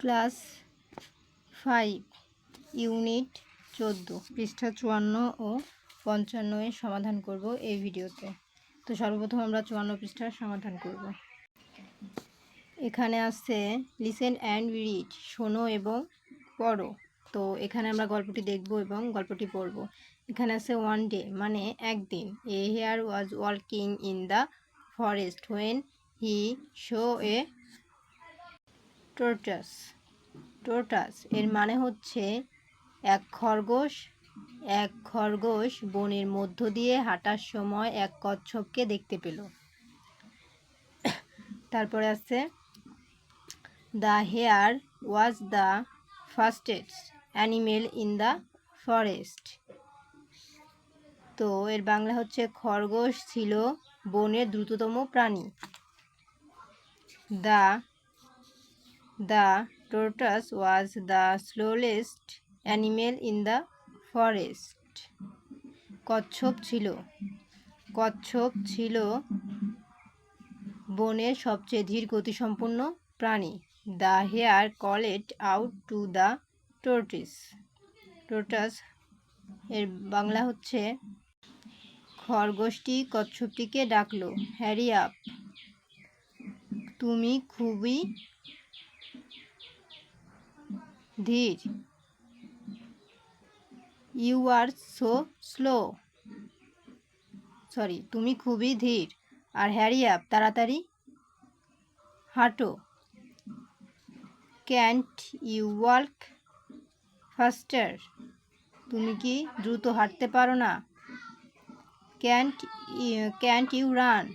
Class five, unit চোদ্দ, পৃষ্ঠা চুয়ান্ন ও পঞ্চান্ন এর সমাধান করব এই ভিডিওতে। তো সর্বপ্রথম আমরা চুয়ান্ন পৃষ্ঠার সমাধান করব। এখানে আছে লিসেন অ্যান্ড রিড শোনো এবং পড়ো। তো এখানে আমরা গল্পটি দেখব এবং গল্পটি পড়ব। এখানে আছে ওয়ান ডে মানে একদিন। A hare was working in the forest when he saw a tortoise tortoise এর মানে হচ্ছে এক খরগোশ এক খরগোশ বনের মধ্য দিয়ে হাঁটার সময় এক কচ্ছপকে দেখতে পেল। তারপরে আছে, the hare was the fastest animal in the forest. তো এর বাংলা হচ্ছে, খরগোশ ছিল বনের দ্রুততম প্রাণী। The the tortoise was the slowest animal in the forest. কচ্ছপ ছিল। কচ্ছপ ছিল বনের সবচেয়ে ধীর গতিসম্পন্ন প্রাণী। The hare call it out to the tortoise tortoise এর বাংলা হচ্ছে, খরগোশটি কচ্ছপটিকে ডাকলো হ্যারি আপ তুমি খুবই ধীর you are so slow sorry তুমি খুবই ধীর। আর হ্যারি আপ তাড়াতাড়ি। হাঁটো। ক্যান্ট ইউ ওয়ার্ক ফাস্টার তুমি কি দ্রুত হাঁটতে পারো না? ক্যান্ট ক্যান্ট ইউ রান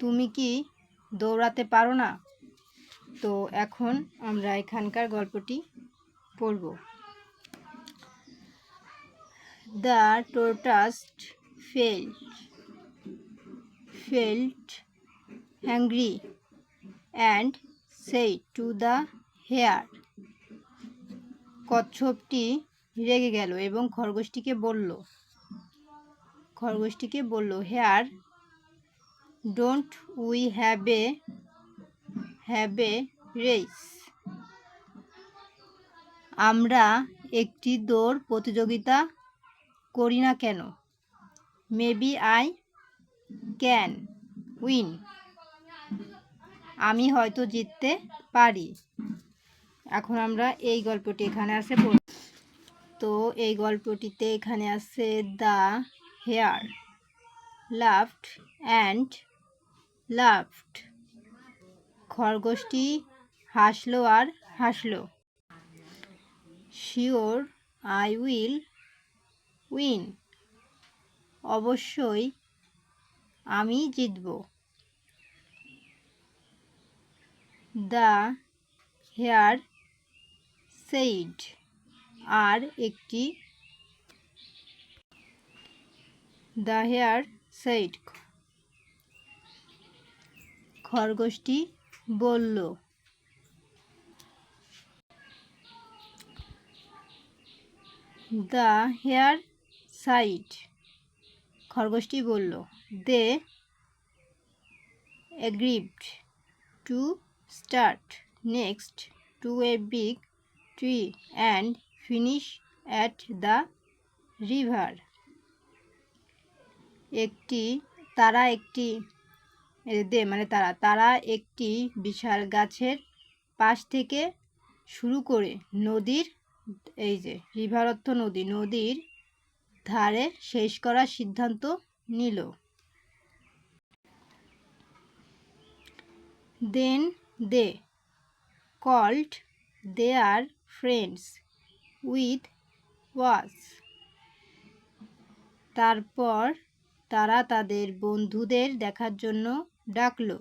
তুমি কি দৌড়াতে পারো না? তো এখন আমরা এখানকার গল্পটি পড়ব। The tortoise felt felt hungry and said to the hare. কচ্ছপটি রেগে গেল এবং খরগোশটিকে বলল খরগোশটিকে বলল, hare, don't we have a have a race. আমরা একটি দৌড় প্রতিযোগিতা করি না কেন? Maybe I can win. আমি হয়তো জিততে পারি। এখন আমরা এই গল্পটি এখানে আছে পড়ব তো এই গল্পটিতে এখানে আছে the hare, laughed and laughed. খরগোশটি হাসলো আর হাসলো। Sure, I will win. অবশ্যই আমি জিতব। দ্য হেয়ার সেইড আর একটি দ্য হেয়ার সেইড খরগোশটি বলল দ্য হেয়ার সাইড খরগোশটি বলল they agreed to start next to a big tree and finish at the river একটি, তারা একটি দে মানে তারা তারা একটি বিশাল গাছের পাশ থেকে শুরু করে নদীর, এই যে রিভার অর্থ নদী, নদীর ধারে শেষ করার সিদ্ধান্ত নিল। Then, they, called their friends with watch তারপর তারা তাদের বন্ধুদের দেখার জন্য ডাকলো।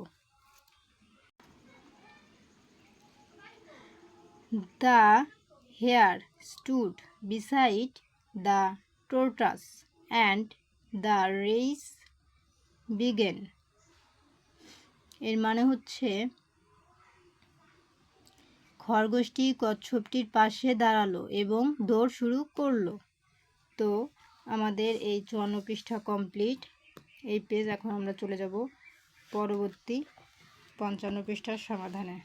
The hare stood beside the tortoise and the race began. এর মানে হচ্ছে, খরগোশটি কচ্ছপটির পাশে দাঁড়াল এবং দৌড় শুরু করল। তো, আমাদের এই চুয়ান্ন পৃষ্ঠা কমপ্লিট। এই পেজ এখন আমরা চলে যাব। পরবর্তী পঞ্চান্ন পৃষ্ঠার সমাধানে।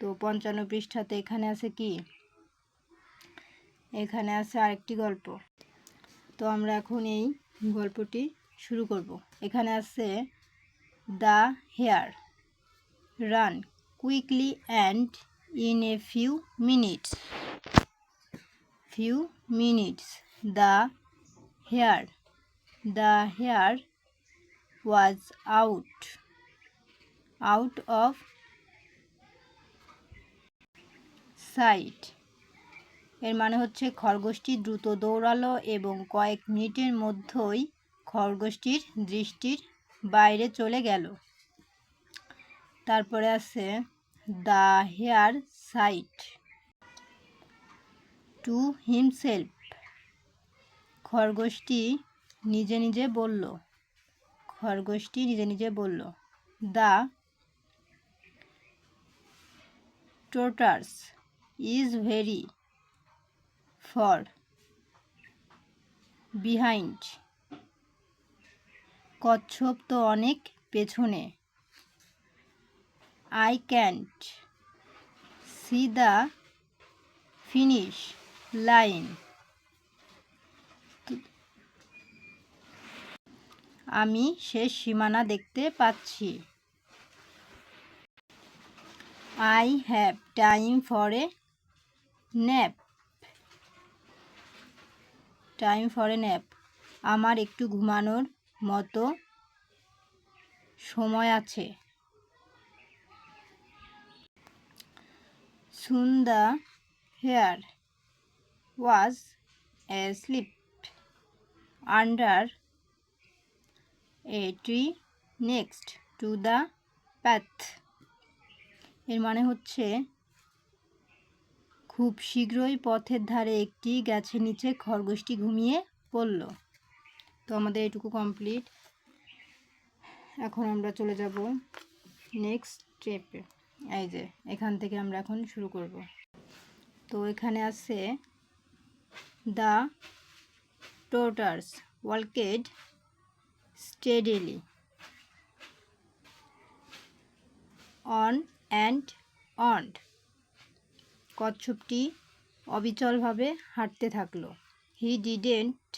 তো পঞ্চান্ন পৃষ্ঠাতে এখানে আছে কি? এখানে আছে আরেকটি গল্প। তো আমরা এখন এই গল্পটি শুরু করব। এখানে আছে the hare ran quickly and in a few minutes. Few minutes. the hare the hair was out. Out of sight. এর মানে হচ্ছে খরগোশটি দ্রুত দৌড়ালো এবং কয়েক মিনিটের মধ্যেই খরগোশটির দৃষ্টির বাইরে চলে গেল। তারপরে আছে the hare said to himself খরগোশটি নিজে নিজে বলল খরগোশটি নিজে নিজে বলল the tortoise is very far behind. কচ্ছপ তো অনেক পেছনে। I can't see the finish line. আমি শেষ সীমানা দেখতে পাচ্ছি। I have time for a nap time for a nap আমার একটু ঘুমানোর মতো সময় আছে। Soon the hare was asleep under tree next to the path এর মানে হচ্ছে, খুব শীঘ্রই পথের ধারে একটি গাছের নিচে খরগোশটি ঘুমিয়ে পড়ল। তো আমাদের এটুকু কমপ্লিট। এখন আমরা চলে যাব নেক্সট স্টেপে। এই যে, এখান থেকে আমরা এখন শুরু করব। তো এখানে আছে The tortoise walked steadily. On and on. কচ্ছপটি অবিচলভাবে হাঁটতে থাকল। হি ডিডেন্ট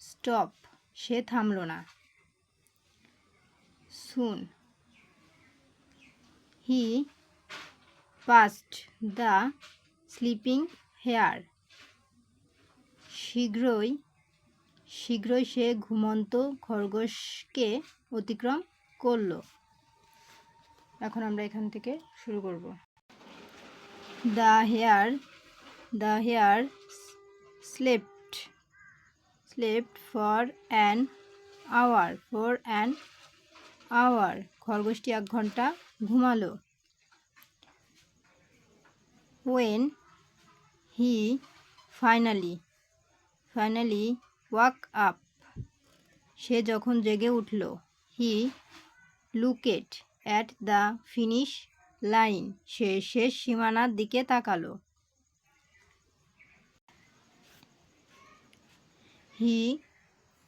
স্টপ সে থামল না। Soon he passed the sleeping hare শীঘ্রই শীঘ্রই সে ঘুমন্ত খরগোশকে অতিক্রম করল। এখন আমরা এখান থেকে শুরু করব। The hare the hare slept slept for an hour, for an hour. খরগোশটি এক ঘণ্টা ঘুমালো। When he finally finally woke up. সে যখন জেগে উঠল, he looked at the finish line. সে শেষ সীমানার দিকে তাকালো। He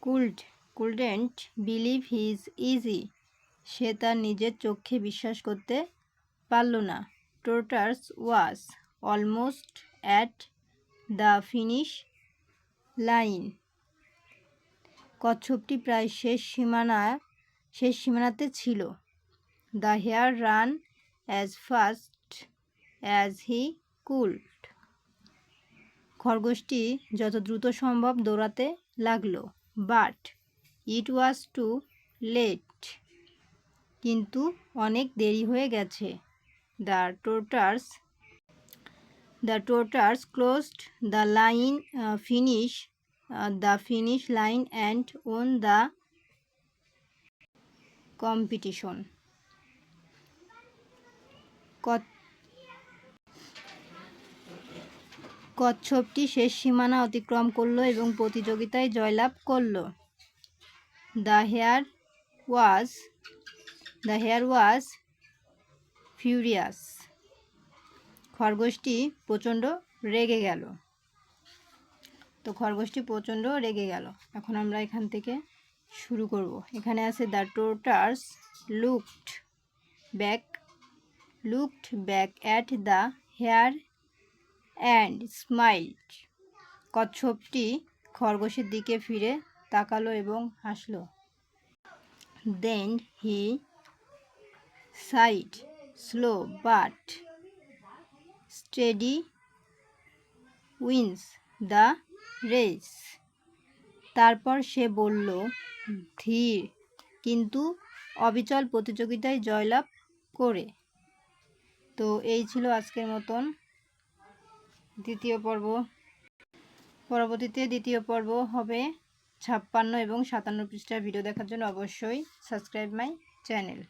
could, couldn't believe his eyes. সে তার নিজের চোখে বিশ্বাস করতে পারল না। Tortoise was almost at the finish line. কচ্ছপটি প্রায় শেষ সীমানা, শেষ সীমানাতে ছিল। The hare ran as fast as he could খরগোশটি যত দ্রুত সম্ভব দৌড়াতে লাগল but it was too late কিন্তু অনেক দেরি হয়ে গেছে। The tortoise the tortoise crossed the line finish the finish line and won the competition. কচ্ছপটি শেষ সীমানা অতিক্রম করল এবং প্রতিযোগিতায় জয়লাভ করল। The hare was the hare was furious খরগোশটি প্রচণ্ড রেগে গেল। তো খরগোশটি প্রচণ্ড রেগে গেল। এখন আমরা এখান থেকে শুরু করব। এখানে আছে the tortoise looked back looked back at the hare and smiled. কচ্ছপটি খরগোশের দিকে ফিরে তাকালো এবং হাসলো। Then he said slow but steady wins the race. তারপর সে বলল, ধীর, কিন্তু অবিচল প্রতিযোগিতায় জয়লাভ করে। তো এই ছিল আজকের মতন দ্বিতীয় পর্ব। পরবর্তীতে দ্বিতীয় পর্ব হবে ছাপ্পান্ন এবং সাতান্ন পৃষ্ঠার ভিডিও দেখার জন্য অবশ্যই সাবস্ক্রাইব মাই চ্যানেল।